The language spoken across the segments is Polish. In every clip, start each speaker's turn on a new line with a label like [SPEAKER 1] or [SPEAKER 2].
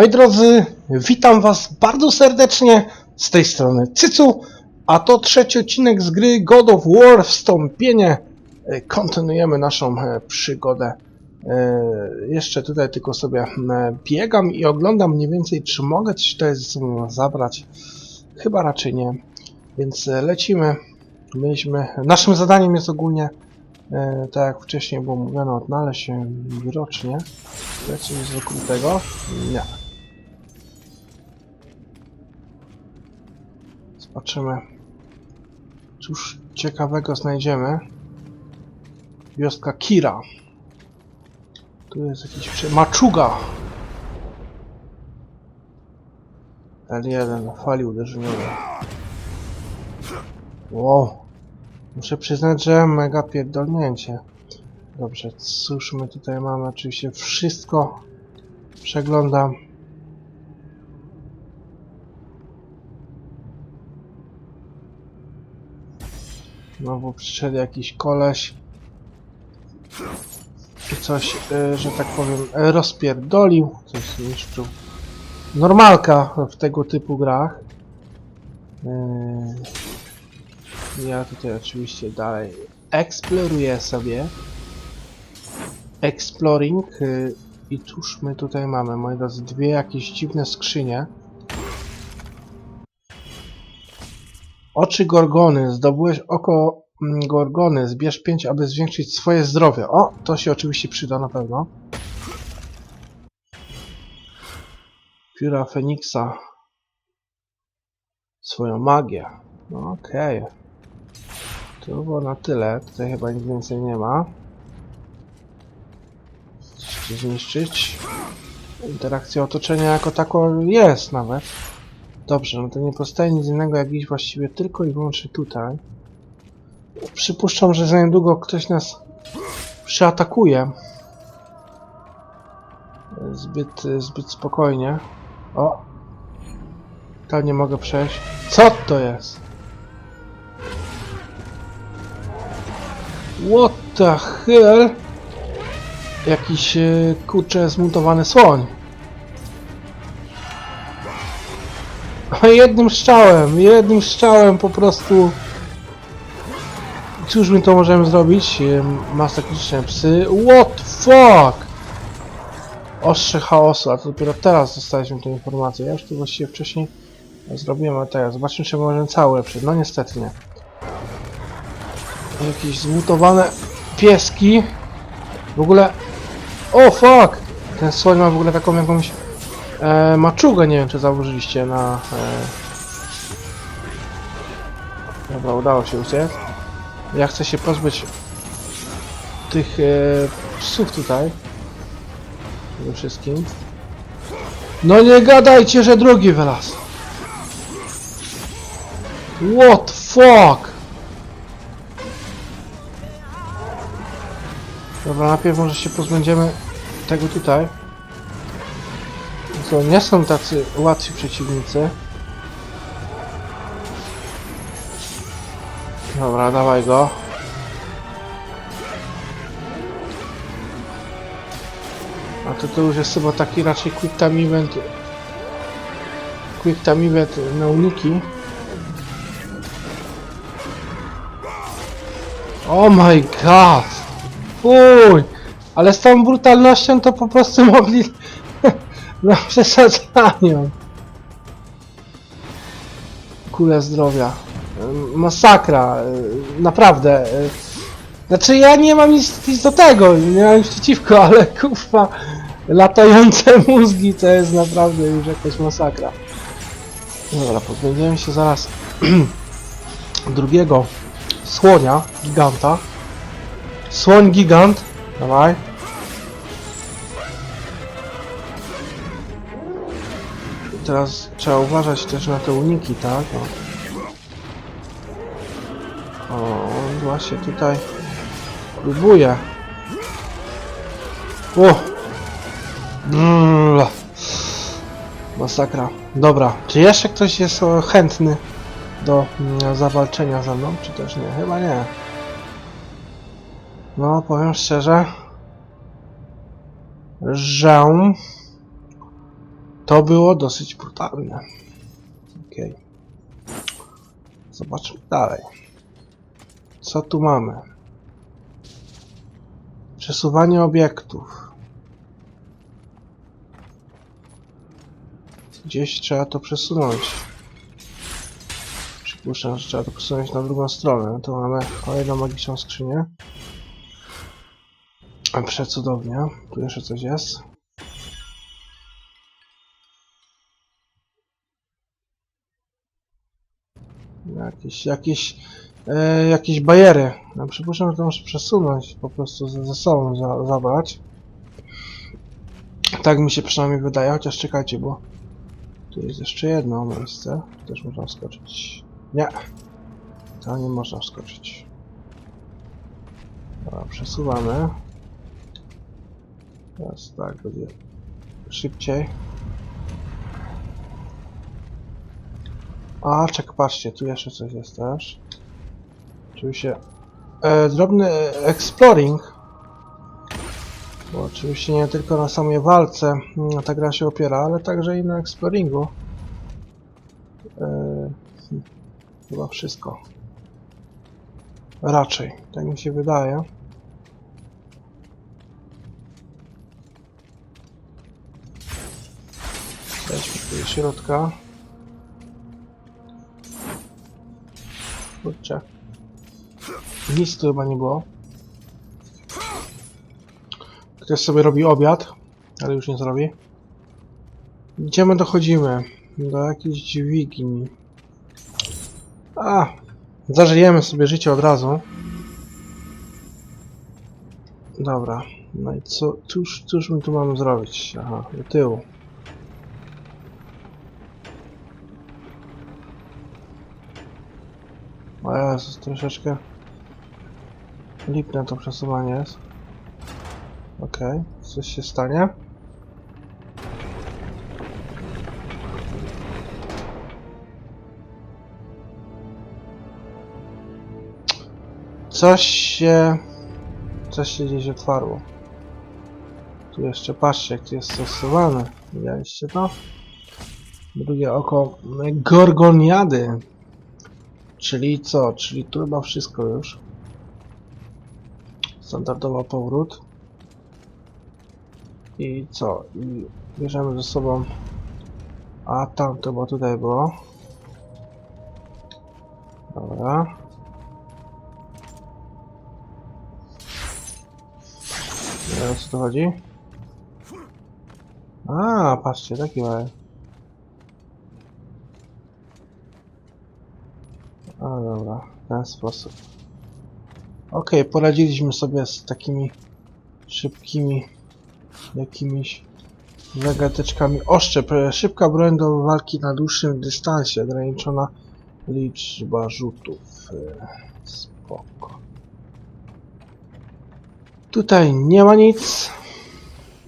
[SPEAKER 1] Moi drodzy, witam was bardzo serdecznie z tej strony Cycu, a to trzeci odcinek z gry God of War Wstąpienie. E, Kontynuujemy naszą e, przygodę. E, Jeszcze tutaj tylko sobie biegam i oglądam mniej więcej, czy mogę coś tutaj zabrać. Chyba raczej nie. Więc lecimy. Mieliśmy... Naszym zadaniem jest ogólnie, tak jak wcześniej było mówione, odnaleźć się widocznie. Lecimy z tego? Nie. Zobaczymy. Cóż ciekawego znajdziemy. Wioska Kira. Tu jest jakiś. Maczuga! L1, fali uderzeniowej. Wow. Muszę przyznać, że mega pierdolnięcie. Dobrze, cóż my tutaj mamy? Oczywiście wszystko przeglądam. Znowu przyszedł jakiś koleś. I coś, e, że tak powiem, e, rozpierdolił. Coś zniszczył. Normalka w tego typu grach. E, Ja tutaj oczywiście dalej eksploruję sobie. Exploring. I cóż my tutaj mamy, moi drodzy? Dwie jakieś dziwne skrzynie. Oczy Gorgony. Zdobyłeś oko mm, Gorgony. Zbierz 5, aby zwiększyć swoje zdrowie. O, to się oczywiście przyda na pewno. Pióra Feniksa. Swoją magię. No, Okej. To było na tyle. Tutaj chyba nic więcej nie ma. Jeszcze zniszczyć. Interakcja otoczenia jako tako jest nawet. Dobrze, no to nie pozostaje nic innego jak iść właściwie tylko i wyłącznie tutaj. Przypuszczam, że za niedługo ktoś nas przyatakuje. Zbyt, zbyt spokojnie. O! Tam nie mogę przejść. Co to jest? What the hell? Jakiś e, kurczę zmutowany słoń. Jednym strzałem, jednym strzałem po prostu. Cóż my to możemy zrobić? Masakryczne psy. What fuck? Ostrze chaosu, a to dopiero teraz dostaliśmy tę informację. Ja już to właściwie wcześniej zrobiłem, ale teraz zobaczmy, czy możemy cały lepszy. No niestety nie. Jakieś zmutowane pieski. W ogóle... O fuck! Ten słoń ma w ogóle taką jakąś e, maczugę, nie wiem czy zauważyliście na... E... Dobra, udało się uciec. Ja chcę się pozbyć tych e, psów tutaj. Przede wszystkim. No nie gadajcie, że drugi wylazł. What fuck? Dobra, najpierw może się pozbędziemy tego tutaj. To nie są tacy łatwi przeciwnicy. Dobra, dawaj go. A to to już jest chyba taki raczej quick time event. Quick time event na uniki. Oh my god! Uj! Ale z tą brutalnością to po prostu mogli... na przesadzaniu. Kule zdrowia. Masakra. Naprawdę. Znaczy ja nie mam nic, nic do tego, nie mam nic przeciwko, ale kurwa latające mózgi to jest naprawdę już jakaś masakra. Dobra, pozbędziemy się zaraz drugiego słonia, giganta. Słoń gigant. Dawaj. Teraz trzeba uważać też na te uniki, tak? O, on właśnie tutaj próbuje. O! Brrr. Masakra. Dobra, czy jeszcze ktoś jest e, chętny do mm, zawalczenia ze mną, czy też nie? Chyba nie. No, powiem szczerze, że To było dosyć brutalne. Okej. Zobaczmy dalej. Co tu mamy? Przesuwanie obiektów. Gdzieś trzeba to przesunąć. Przypuszczam, że trzeba to przesunąć na drugą stronę. No to mamy kolejną magiczną skrzynię. Przecudownie. Tu jeszcze coś jest. Jakieś, jakieś, e, jakieś bariery. No, przypuszczam, że to muszę przesunąć, po prostu ze, ze sobą za, zabrać. Tak mi się przynajmniej wydaje, chociaż czekajcie, bo tu jest jeszcze jedno miejsce. Też można wskoczyć. Nie. To nie można wskoczyć. Dobra, przesuwamy. Teraz tak, będzie szybciej. A, czek, patrzcie, tu jeszcze coś jest też. Oczywiście e, drobny e, exploring. Bo oczywiście nie tylko na samej walce mm, ta gra się opiera, ale także i na exploringu. E, chyba wszystko. Raczej, tak mi się wydaje. Tu do środka. Kurczę. Nic tu chyba nie było. Ktoś sobie robi obiad, ale już nie zrobi. Gdzie my dochodzimy? Do jakiejś dźwigni. A! Zażyjemy sobie życie od razu. Dobra. No i co? Cóż, cóż my tu mamy zrobić? Aha, do tyłu. O Jezus, troszeczkę lipne to przesuwanie jest. Okej, coś się stanie. Coś się... Coś się gdzieś otwarło. Tu jeszcze patrzcie, jak tu jest stosowane. Widzieliście to? Drugie oko Gorgoniady. Czyli co? Czyli tu chyba wszystko już. Standardowo powrót. I co? I bierzemy ze sobą... A tam to bo tutaj było. Dobra. Nie wiem o co tu chodzi. A, patrzcie, taki mały. A dobra, w ten sposób. Okej, poradziliśmy sobie z takimi szybkimi jakimiś zagadeczkami. Oszczep, e, szybka broń do walki na dłuższym dystansie, ograniczona liczba rzutów. E, Spoko. Tutaj nie ma nic,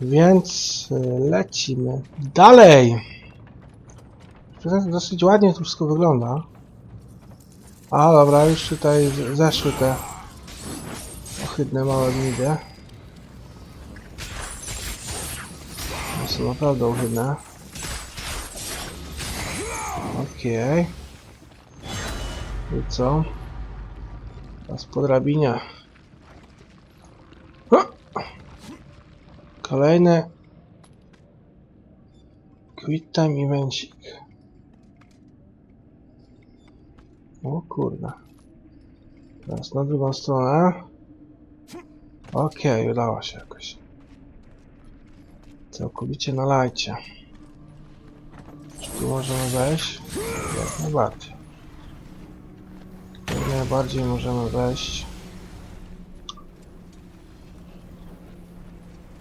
[SPEAKER 1] więc e, lecimy dalej. Dosyć ładnie to wszystko wygląda. A dobra, już tutaj zeszły te ohydne małe gnidy. To są naprawdę ohydne. Okej. I co? Teraz po drabinie. Kolejny Quit time evencik. O kurde. Teraz na drugą stronę. Okej, udało się jakoś. Całkowicie na lajcie. Czy tu możemy wejść? Jak najbardziej. Jak najbardziej możemy wejść.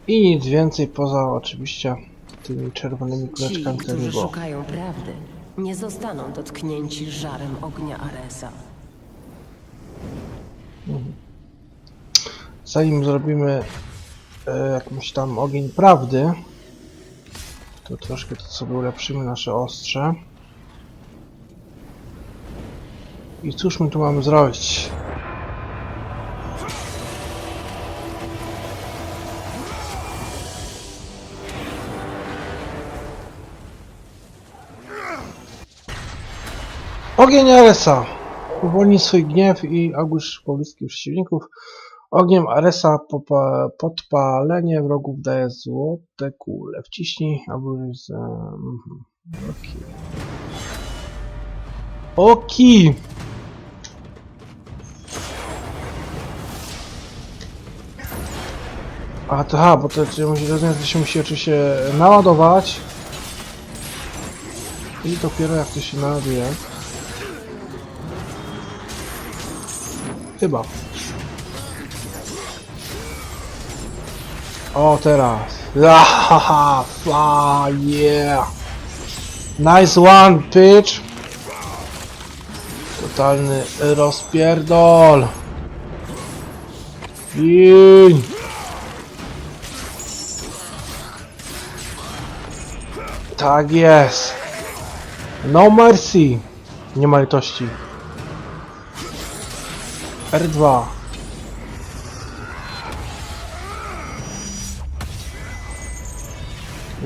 [SPEAKER 1] I nic więcej poza oczywiście tymi czerwonymi kuleczkami, które było.
[SPEAKER 2] szukają prawdy, nie zostaną dotknięci żarem ognia Aresa.
[SPEAKER 1] Zanim zrobimy e, jakimś tam ogień prawdy, to troszkę to sobie ulepszymy nasze ostrze. I cóż my tu mamy zrobić? Ogień Aresa. Uwolni swój gniew i ogłusz pobliskich przeciwników. Ogniem Aresa podpalenie wrogów daje złote kule. Wciśnij, aby z... Oki! A to, aha, bo to, to musi, rozumiem, to się musi oczywiście naładować. I dopiero jak to się naładuje. Chyba. O, teraz. Ahaha, fa, yeah. Nice one, bitch. Totalny rozpierdol. Gin. Tak jest. No mercy. Nie ma litości. R2.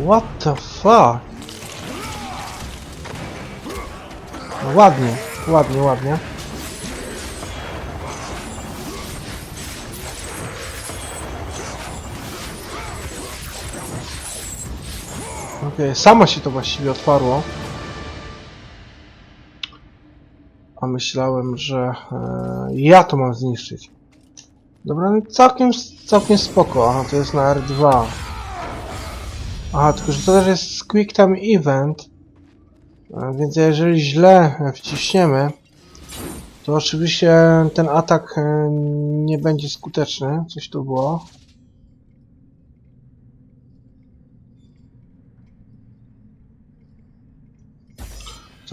[SPEAKER 1] What the fuck? No ładnie, ładnie, ładnie. Okej, samo się to właściwie otwarło. A myślałem, że e, ja to mam zniszczyć. Dobra, no całkiem, całkiem spoko. Aha, to jest na R2. Aha, tylko że to też jest Quick Time Event. E, Więc jeżeli źle wciśniemy, to oczywiście ten atak e, nie będzie skuteczny. Coś tu było.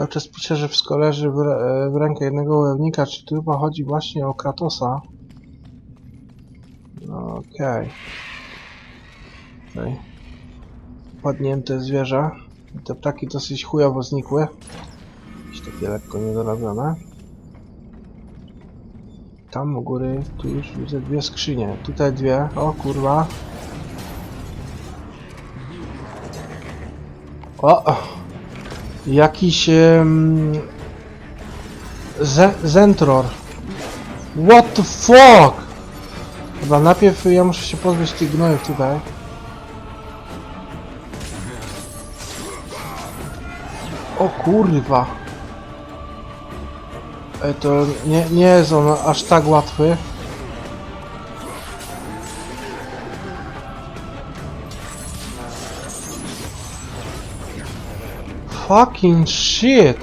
[SPEAKER 1] Cały czas pisze, że wszystko leży w, w rękę jednego wojownika. Czy tu chyba chodzi właśnie o Kratosa? No, Okej. Okay. Padnięte zwierzę. Te ptaki dosyć chujowo znikły. Jakieś takie lekko niedorobione. Tam u góry, tu już widzę dwie skrzynie. Tutaj dwie. O kurwa. O! Jakiś... Um, ze Zentror. What the fuck? Chyba najpierw ja muszę się pozbyć tych gnojów tutaj. O kurwa. Ej, to nie, nie jest on aż tak łatwy. Fucking shit.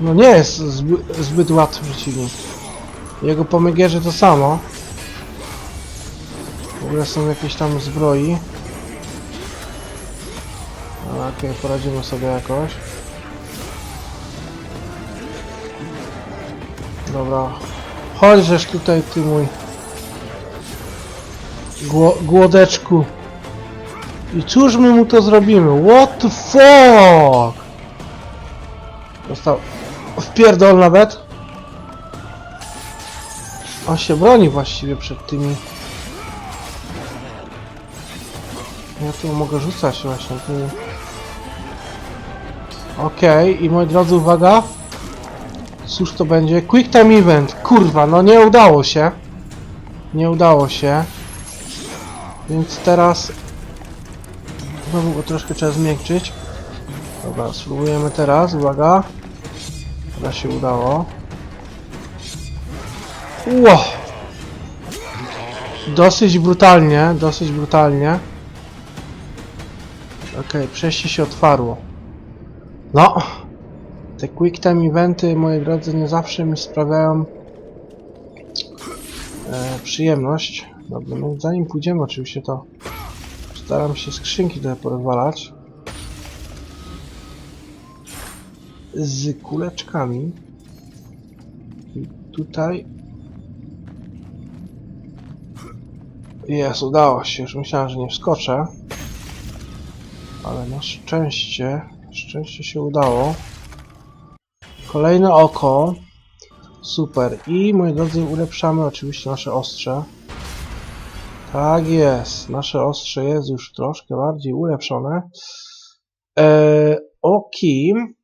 [SPEAKER 1] No nie jest zby, zbyt łatwy przeciwnik. Jego pomygierze to samo. W ogóle są jakieś tam zbroi. Ale okej, poradzimy sobie jakoś. Dobra. Chodź żeż tutaj ty mój Gło głodeczku. I cóż my mu to zrobimy? What the fuck? Dostał wpierdol nawet. On się broni właściwie przed tymi. Ja tu mogę rzucać właśnie tymi. Okej, i moi drodzy, uwaga. Cóż to będzie? Quick time event. Kurwa, no nie udało się. Nie udało się. Więc teraz Znowu go troszkę trzeba zmiękczyć. Dobra, spróbujemy teraz, uwaga. Teraz się udało. Ło! Dosyć brutalnie, dosyć brutalnie. Okej, przejście się otwarło. No! Te quick time eventy, moi drodzy, nie zawsze mi sprawiają e, przyjemność. Dobra, no zanim pójdziemy oczywiście to Staram się skrzynki tutaj porozwalać. Z kuleczkami. I tutaj... Jest, udało się. Już myślałem, że nie wskoczę. Ale na szczęście... Szczęście się udało. Kolejne oko. Super. I moi drodzy, ulepszamy oczywiście nasze ostrze. Tak jest. Nasze ostrze jest już troszkę bardziej ulepszone. Eee, o kim?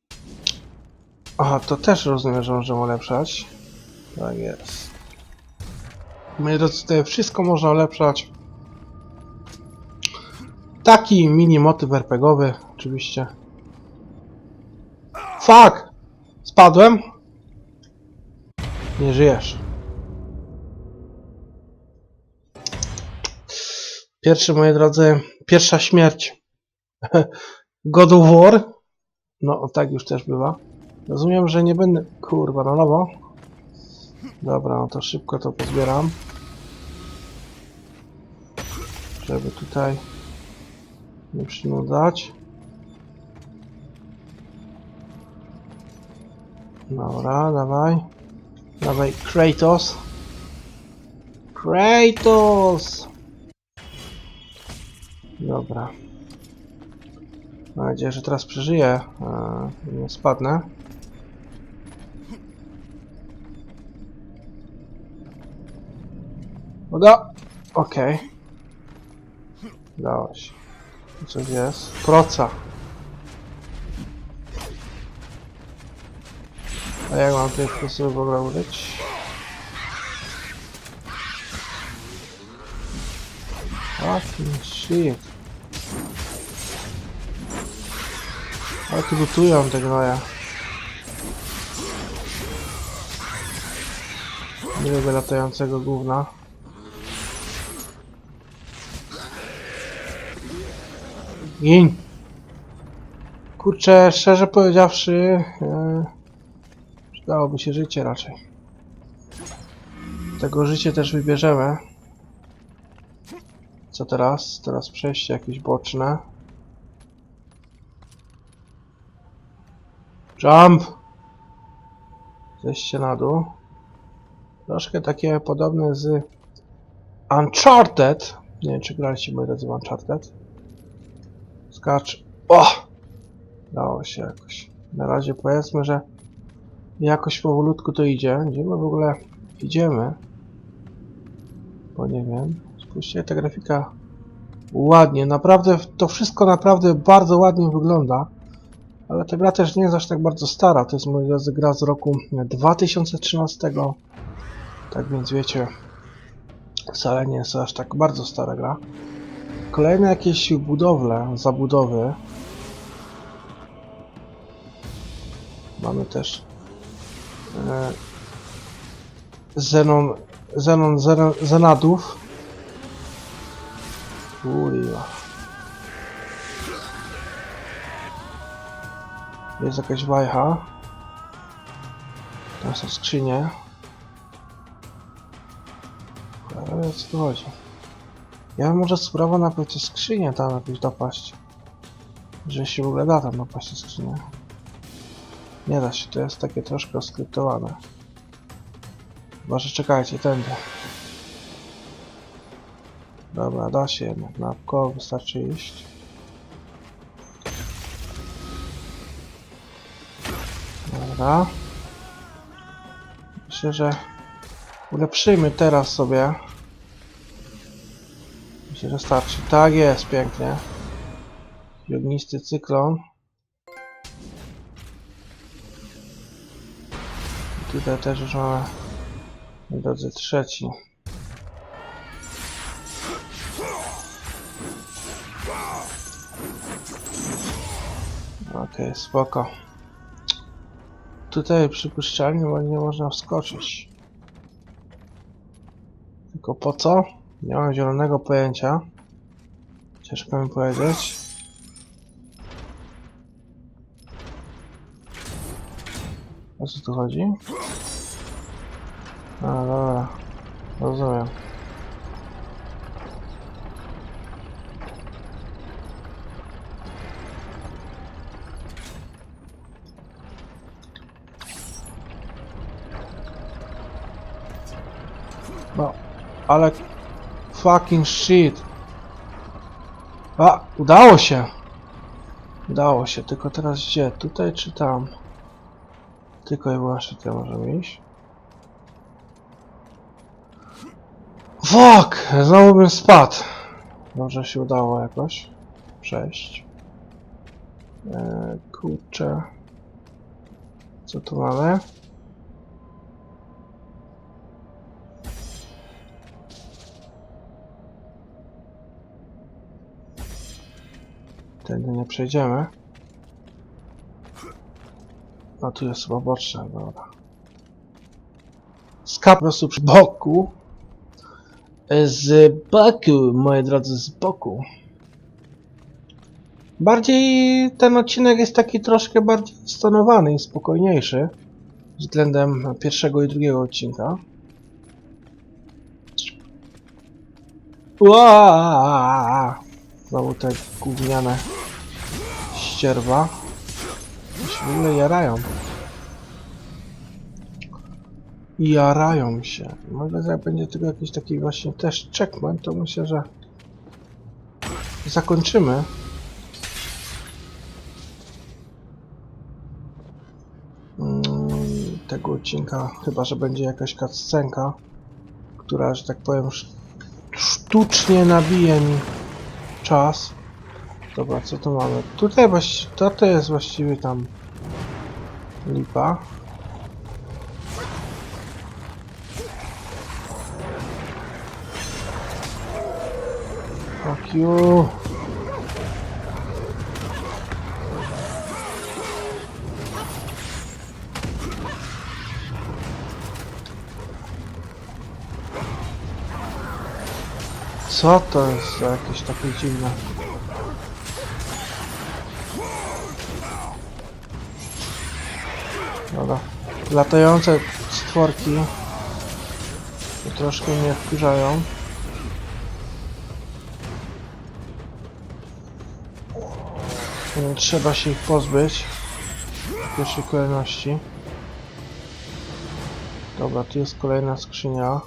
[SPEAKER 1] Aha, to też rozumiem, że możemy ulepszać. Tak jest. Moi drodzy, tutaj wszystko można ulepszać. Taki mini motyw RPGowy, oczywiście. Fuck! Spadłem? Nie żyjesz. Pierwszy, moi drodzy, pierwsza śmierć. God of War. No, tak już też bywa. Rozumiem, że nie będę... Kurwa, na nowo. Dobra, no to szybko to pozbieram. Żeby tutaj nie przynudzać. Dobra, dawaj. Dawaj, Kratos. Kratos! Dobra. Mam nadzieję, że teraz przeżyję. e, Nie spadnę. Uda! Okej. Udało się. Coś jest. Proca. A jak mam tych sposobów w ogóle użyć? Fucking shit. Ale tu lutują te gnoje. Nie lubię latającego gówna. Gin! Kurczę, szczerze powiedziawszy, e, przydałoby się życie raczej. Tego życie też wybierzemy. Co teraz? Teraz przejście jakieś boczne. Jump! Zejście na dół. Troszkę takie podobne z Uncharted. Nie wiem, czy graliście moi drodzy w Uncharted. Skacz. O! Dało się jakoś. Na razie powiedzmy, że jakoś powolutku to idzie. Gdzie my w ogóle idziemy? Bo nie wiem. Spójrzcie, ta grafika ładnie. Naprawdę, to wszystko naprawdę bardzo ładnie wygląda. Ale ta gra też nie jest aż tak bardzo stara. To jest drodzy gra z roku 2013. Tak więc wiecie, wcale nie jest aż tak bardzo stara gra. Kolejne jakieś budowle, zabudowy. Mamy też e, Zenon, Zenon Zenadów. Kurwa. Jest jakaś wajcha. Tam są skrzynie. Ale co tu chodzi? Ja bym może spróbował najpierw te skrzynie tam jakoś dopaść. Że się w ogóle da tam dopaść te skrzynie. Nie da się, to jest takie troszkę oskryptowane. Chyba, że czekajcie, tędy. Dobra, da się jednak. Na koło wystarczy iść. Dobra. Myślę, że ulepszymy teraz sobie. Myślę, że starczy. Tak jest, pięknie. Ognisty cyklon. I tutaj też już mamy moi drodzy trzeci. Okej, spoko. Tutaj przypuszczalnie bo nie można wskoczyć. Tylko po co? Nie mam zielonego pojęcia. Ciężko mi powiedzieć. O co tu chodzi? A, dobra. Rozumiem. No, ale fucking shit. A, udało się. Udało się, tylko teraz gdzie? Tutaj czy tam? Tylko i wyłącznie tutaj możemy iść. Fuck! Znowu bym spadł. Może się udało jakoś przejść. Eee, kurczę. Co tu mamy? Tędy nie przejdziemy. A tu jest chyba boczne, dobra. Skap po prostu przy boku. Z boku, moi drodzy, z boku. Bardziej ten odcinek jest taki troszkę bardziej stonowany i spokojniejszy względem pierwszego i drugiego odcinka. Ua! Znowu te gówniane ścierwa. się w ogóle jarają. Jarają się. Może jak będzie tylko jakiś taki właśnie też checkpoint, to myślę, że zakończymy. Mm, tego odcinka, chyba że będzie jakaś cutscenka, która, że tak powiem, sz- sztucznie nabije mi czas. Dobra, co tu mamy? Tutaj właściwie, to, to jest właściwie tam lipa. Fuck you. Co to jest za jakieś takie dziwne? Latające stworki troszkę mnie wkurzają. Trzeba się ich pozbyć w pierwszej kolejności. Dobra, tu jest kolejna skrzynia.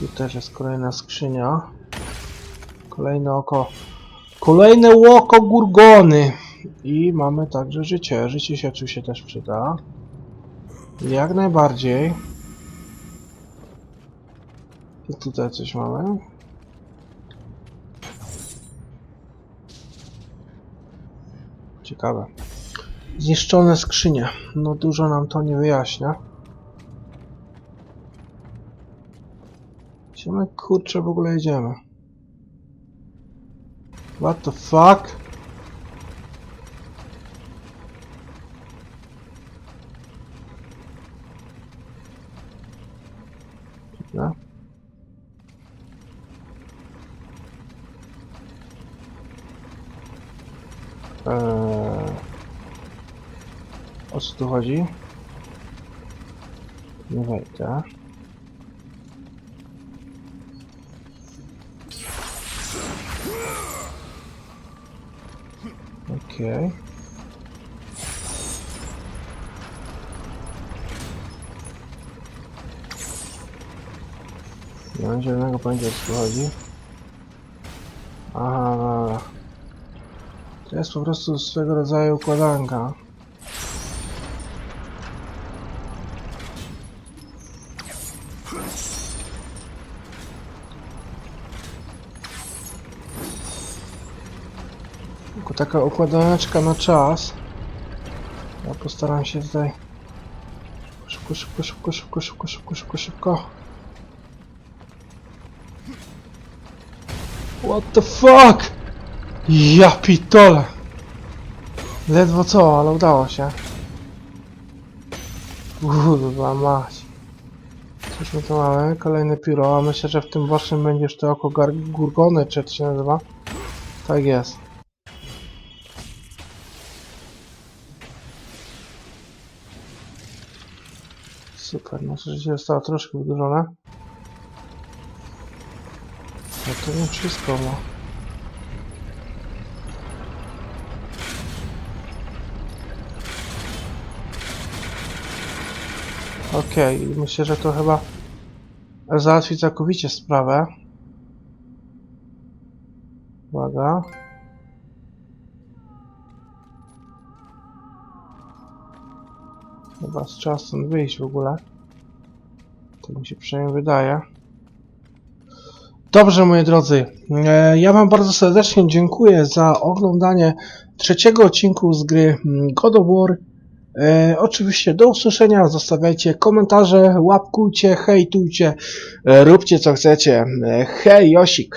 [SPEAKER 1] Tu też jest kolejna skrzynia. Kolejne oko. Kolejne oko Gurgony. I mamy także życie. Życie się oczywiście też przyda. Jak najbardziej. I tutaj coś mamy. Ciekawe. Zniszczone skrzynie. No dużo nam to nie wyjaśnia. Gdzie my kurczę w ogóle jedziemy? What the fuck? Dziwne. Eee, o co tu chodzi? Nie wejdę. Okej. Nie mam zielonego pojęcia o co tu chodzi. Aha, dobra. To jest po prostu swego rodzaju układanka. Tylko taka układaneczka na czas. Ja postaram się tutaj szybko, szybko, szybko, szybko, szybko, szybko, szybko, szybko. What the fuck? Ja pitole. Ledwo co, ale udało się. Kurwa mać. Cóż my tu mamy? Kolejne pióro, a myślę, że w tym bocznym będziesz to oko Gurgony, czy to się nazywa? Tak jest. Super, nasze życie zostało troszkę wydłużone. No to nie wszystko, no. Okej, myślę, że to chyba załatwi całkowicie sprawę. Uwaga. Chyba z czas stąd wyjść w ogóle. To mi się przynajmniej wydaje. Dobrze, moi drodzy, e, ja Wam bardzo serdecznie dziękuję za oglądanie trzeciego odcinku z gry mm, God of War. E, oczywiście do usłyszenia, zostawiajcie komentarze, łapkujcie, hejtujcie, e, róbcie co chcecie. E, hej, Josik!